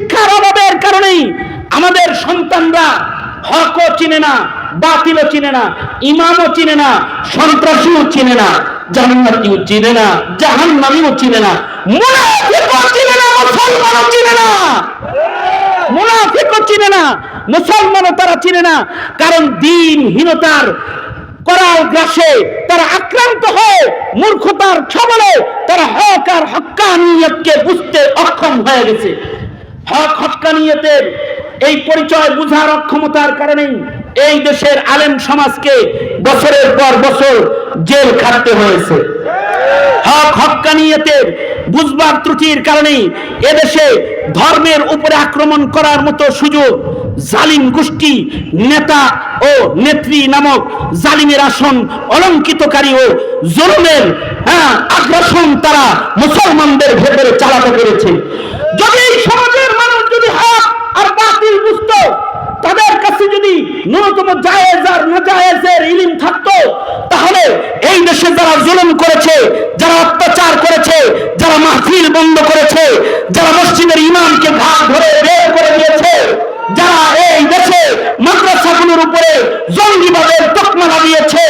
শিক্ষার অভাবের কারণেই আমাদের সন্তানরা হকও চিনে না, বাতিলও চিনে না, ইমামও চিনে না, সন্ত্রাসীও চিনে না জান্নাতিও চিনে না, জাহান্নামীও চিনে না, মুনাফিকও চিনে না, মুসলমানও চিনে না। মুনাফিকও চিনে না, মুসলমানও তারা চিনে না, কারণ দিনহীনতার করাল গ্রাসে তারা আক্রান্ত হয়ে মূর্খতার ছবলে তারা হক আর হক্কানিয়তকে বুঝতে অক্ষম হয়ে গেছে। হক হক্কানিয়তের এই পরিচয় বুঝার অক্ষমতার কারণেই এই দেশের আলেম সমাজকে বছরের পর বছর জেল খাটতে হয়েছে। হক বুঝবার ত্রুটির কারণেই এদেশে ধর্মের উপরে আক্রমণ করার মতো সুযোগ জালিম গোষ্ঠী, নেতা ও নেত্রী নামক জালিমের আসন অলঙ্কিতকারী ও জুলুমের হ্যাঁ আগ্রাসন তারা মুসলমানদের ভেতরে চালাতে পেরেছে। যদি এই সমাজের মানুষ যদি হক আর বাতিল বুঝতো তাদের কাছে যদি ন্যূনতম জায়েজ আর ইলিম থাকতো, তাহলে এই দেশে যারা জুলুম করেছে, যারা অত্যাচার করেছে, যারা মাহফিল বন্ধ করেছে, যারা মসজিদের ইমামকে ভাগ ধরে বের করে দিয়েছে যারা এই দেশে মাদ্রাসাগুলোর উপরে জঙ্গিবাদের তকমা লাগিয়েছে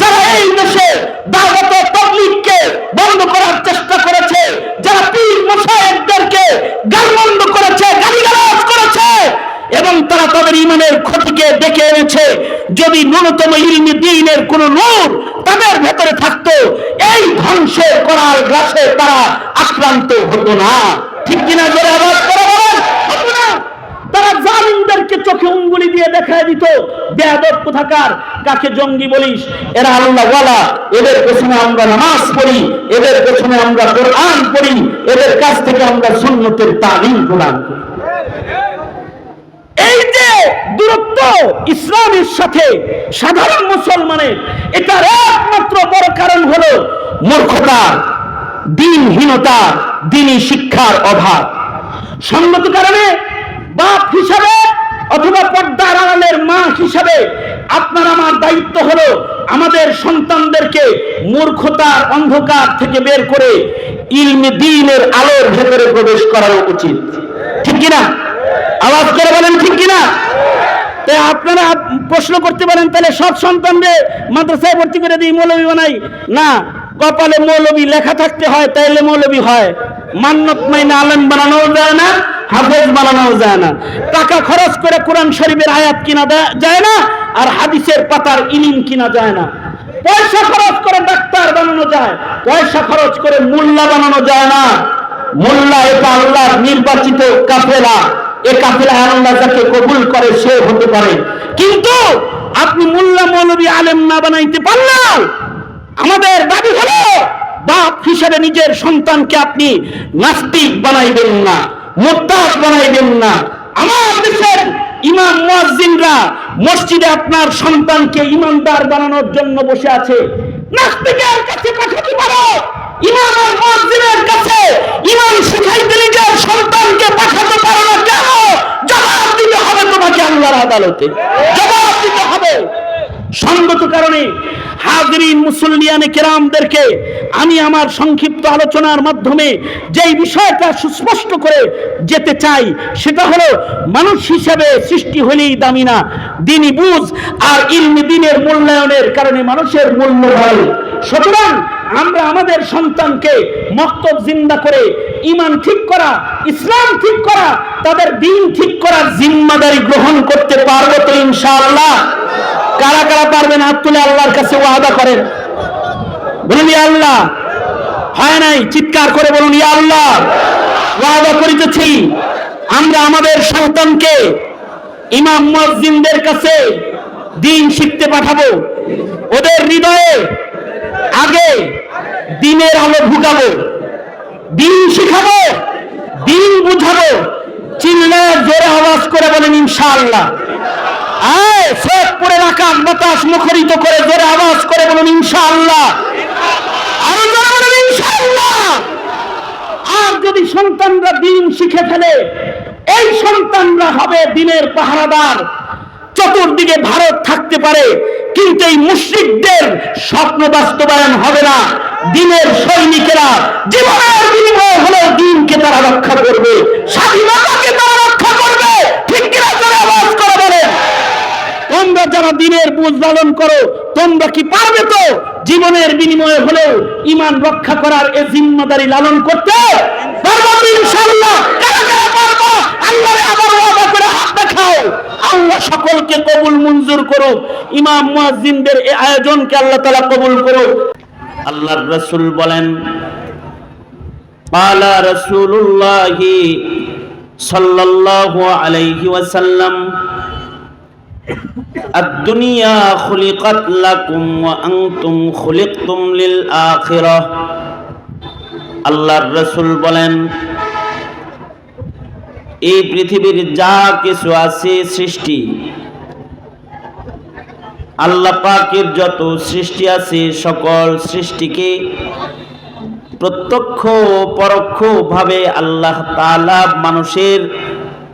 যারা এই দেশে দাওয়াত ও তাবলীগকে বন্ধ করার চেষ্টা করেছে যারা পীর মুসাহেবদেরকে গালমন্দ করেছে গালিগালাজ করেছে এবং তাদের ইমানের ক্ষতিকে ডেকে এনেছে। যদি ন্যূনতম ইলমি দিনের কোন নূর তাদের ভেতরে থাকতো, এই ধ্বংসের করার গ্রাসে তারা আক্রান্ত হতো না। ঠিক কিনা জোরে আওয়াজ করে তারা জালিমদেরকে চোখে উঙ্গুলি দিয়ে দেখায় দিত, বেয়াদব কোথাকার, কাকে জঙ্গি বলিস? এরা আল্লাহ ওয়ালা এদের পেছনে আমরা নামাজ পড়ি, এদের পেছনে আমরা কোরআন পড়ি, এদের কাছ থেকে আমরা সুন্নতের তালিম প্রদান করি। এই যে দূরত্ব ইসলামের সাথে সাধারণ মুসলমানের, এটার একমাত্র বড় কারণ হলো মূর্খতা, দিনহীনতা, দিনী শিক্ষার অভাব। সঙ্গত কারণে বাপ হিসাবে অথবা পর্দার আড়ালের মা হিসাবে আপনার আমার দায়িত্ব হলো আমাদের সন্তানদেরকে মূর্খতার অন্ধকার থেকে বের করে ইলমে দিনের আলোর ভেতরে প্রবেশ করানো উচিত। ঠিক কিনা? আওয়াজ করে বলেন, ঠিক কিনা? তাই আপনারা প্রশ্ন করতে পারেন, তাহলে সব সন্তানদের মাদ্রাসায় ভর্তি করে দিই, মৌলবী বানাই। না, কপালে মৌলবী লেখা থাকতে হয়, তাইলে মৌলবী হয়। মান্নত মাইনে আলেম বানানো যায় না, হাফেজ বানানো যায় না। টাকা খরচ করে কোরআন শরীফের আয়াত কিনা যায় না, আর হাদিসের পাতার ইলিম কিনা যায় না। পয়সা খরচ করে ডাক্তার বানানো যায়, পয়সা খরচ করে মোল্লা বানানো যায় না। মোল্লা এটা আল্লাহর নির্বাচিত কাফেলা। এ কাফেলা যাকে কবুল করে, সে হতে পারে। কিন্তু আপনি মোল্লা মৌলবী আলেম না বানাইতে পারলেও আমাদের দাবি হলো, বাপ হিসেবে নিজের সন্তানকে আপনি নাস্তিক বানাইবেন না মোত্তাক বানাইবেন না। আমার দেশের ইমাম মুয়াজ্জিনরা মসজিদে আপনার সন্তানকে ইমানদার বানানোর জন্য বসে আছে। নাস্তিকের কাছে পাঠাতে পারো কাছে হবে তোমাকে হবে। কারণে কেরামদেরকে আমি আমার সংক্ষিপ্ত আলোচনার মাধ্যমে যেই বিষয়টা সুস্পষ্ট করে যেতে চাই, সেটা হলো মানুষ হিসেবে সৃষ্টি হলেই দামি না। দিনই বুঝ আর ইলমি দিনের মূল্যায়নের কারণে মানুষের মূল্য হয়। সুতরাং আমরা আমাদের সন্তানকে মক্তব জিন্দা করে ইমান ঠিক করা, ইসলাম ঠিক করা, তাদের দিন ঠিক করার জিম্মাদারি গ্রহণ করতে পারব তো ইনশাআল্লাহ। কারা কারা পারবেন হাত তুলে আল্লাহর কাছে ওয়াদা করেন? বলুন আল্লাহ। হয় নাই? চিৎকার করে বলুন, ইয়া আল্লাহ। ওয়াদা করিতেছি। আমরা আমাদের সন্তানকে ইমাম মুয়াজ্জিনদের কাছে দিন শিখতে পাঠাবো। ওদের হৃদয়ে দিনের আলো ঢুকাবো। দিন শিখাবো, দিন বুঝাবো। চিল্লায় জোরে আওয়াজ করে বলেন, ইনশাআল্লাহ। মুখরিত করে আওয়াজ করে আরও যদি সন্তানরা দিন শিখে এই সন্তানরা হবে দিনের পাহারাদার। চতুর্দিকে ভারত থাকতে পারে কিন্তু এই মুশ্রিকদের স্বপ্ন বাস্তবায়ন হবে না। দিনের সৈনিকেরা জীবনের বিনিময় হলে দিনকে তারা রক্ষা করবে। স্বাধীনতাকে তারা রক্ষা করবে। ঠিক কিনা করে আওয়াজ করে বলে তোমরা যারা দিনের বুঝ লালন করো, তোমরা কি পারবে তো জীবনের বিনিময়ে হলেও ইমান রক্ষা করার এ জিম্মাদারি লালন করতে? পারব ইনশাআল্লাহ। আল্লাহরে আবার ওয়াদা করে হাত দেখাও। আল্লাহ সকলকে কবুল মঞ্জুর করুক ইমাম মুয়াজ্জিনদের এই আয়োজনকে আল্লাহ তাআলা কবুল করুক আল্লাহর রাসূল বলেন قال رسول الله صلى الله عليه وسلم الدنيا خلقت لكم وأنتم خلقتم للآخرة আল্লাহর রসুল বলেন এই পৃথিবীর যা কিছু আছে সৃষ্টি, আল্লাহ পাকের যত সৃষ্টি আছে সকল সৃষ্টিকে প্রত্যক্ষ পরোক্ষ ভাবে আল্লাহ তাআলা মানুষের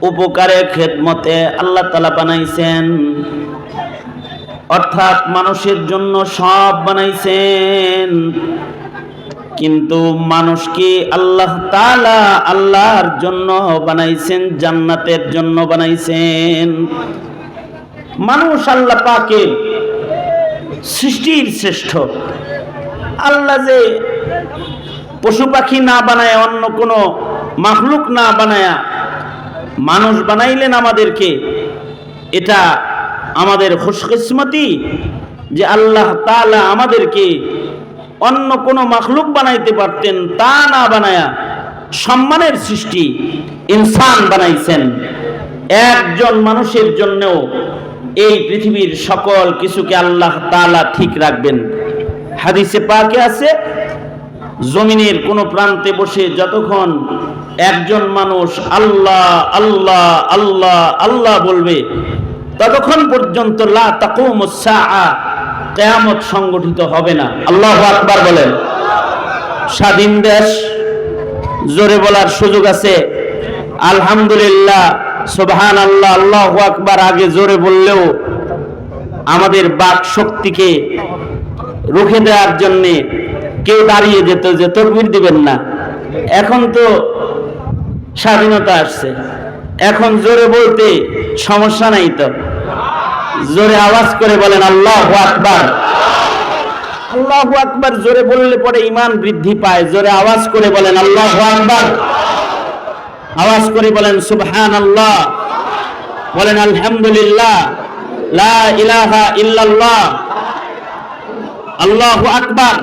উপকারে, খেদমতে আল্লাহ তাআলা বানাইছেন। অর্থাৎ মানুষের জন্য সব বানাইছেন। কিন্তু মানুষকে আল্লাহ তাআলা আল্লাহর জন্য বানাইছেন, জান্নাতের জন্য বানাইছেন? মানুষ আল্লাহ পাকের সৃষ্টির শ্রেষ্ঠ। আল্লাহ যে পশু পাখি না বানায়, অন্য কোনো মাখলুক না বানায়া, মানুষ বানাইলেন আমাদেরকে। এটা আমাদের খুশকিসমতি যে আল্লাহ তাআলা আমাদেরকে অন্য কোনো মাখলুক বানাইতে পারতেন, তা না বানায়া সম্মানের সৃষ্টি ইনসান বানাইছেন। একজন মানুষের জন্যও এই পৃথিবীর সকল কিছুকে আল্লাহ তালা ঠিক রাখবেন। হাদিসে পাকে আছে, জমিনের কোনো প্রান্তে বসে যতক্ষণ একজন মানুষ আল্লাহ আল্লাহ আল্লাহ আল্লাহ বলবে, ততক্ষণ পর্যন্ত লা তাকুমুস সাআ কিয়ামত সংগঠিত হবে না। আল্লাহ আকবার বলেন, স্বাধীন দেশ, জোরে বলার সুযোগ আছে। আলহামদুলিল্লাহ সুবহান আল্লাহ আল্লাহ আকবার, আগে জোরে বললেও আমাদের বাক শক্তিকে রুখে দেওয়ার জন্যে কেউ দাঁড়িয়ে যেত যে তকবির দিবেন না। এখন তো স্বাধীনতা আসছে। এখন জোরে বলতে সমস্যা নাই তো। জোরে আওয়াজ করে বলেন, আল্লাহ আকবার। আল্লাহ আকবার, জোরে বললে পরে ইমান বৃদ্ধি পায়। জোরে আওয়াজ করে বলেন, আল্লাহ আকবার। আওয়াজ করে বলেন সুবহান আল্লাহ বলেন, আলহামদুলিল্লাহ। লা ইলাহা ইল্লাল্লাহ। আল্লাহু আকবার।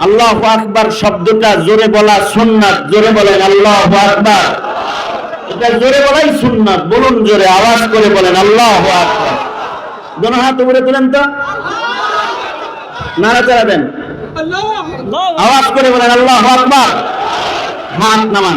আল্লাহু আকবার শব্দটা জোরে বলা সুন্নাত। জোরে বলেন, আল্লাহু আকবার। এটা জোরে বলাই সুন্নাত। বলুন জোরে, আওয়াজ করে বলেন, আল্লাহু আকবার। হাত উপরে তুলেন তো? নাড়া চালাবেন আওয়াজ করে বলেন আল্লাহু আকবার। হাত নামান।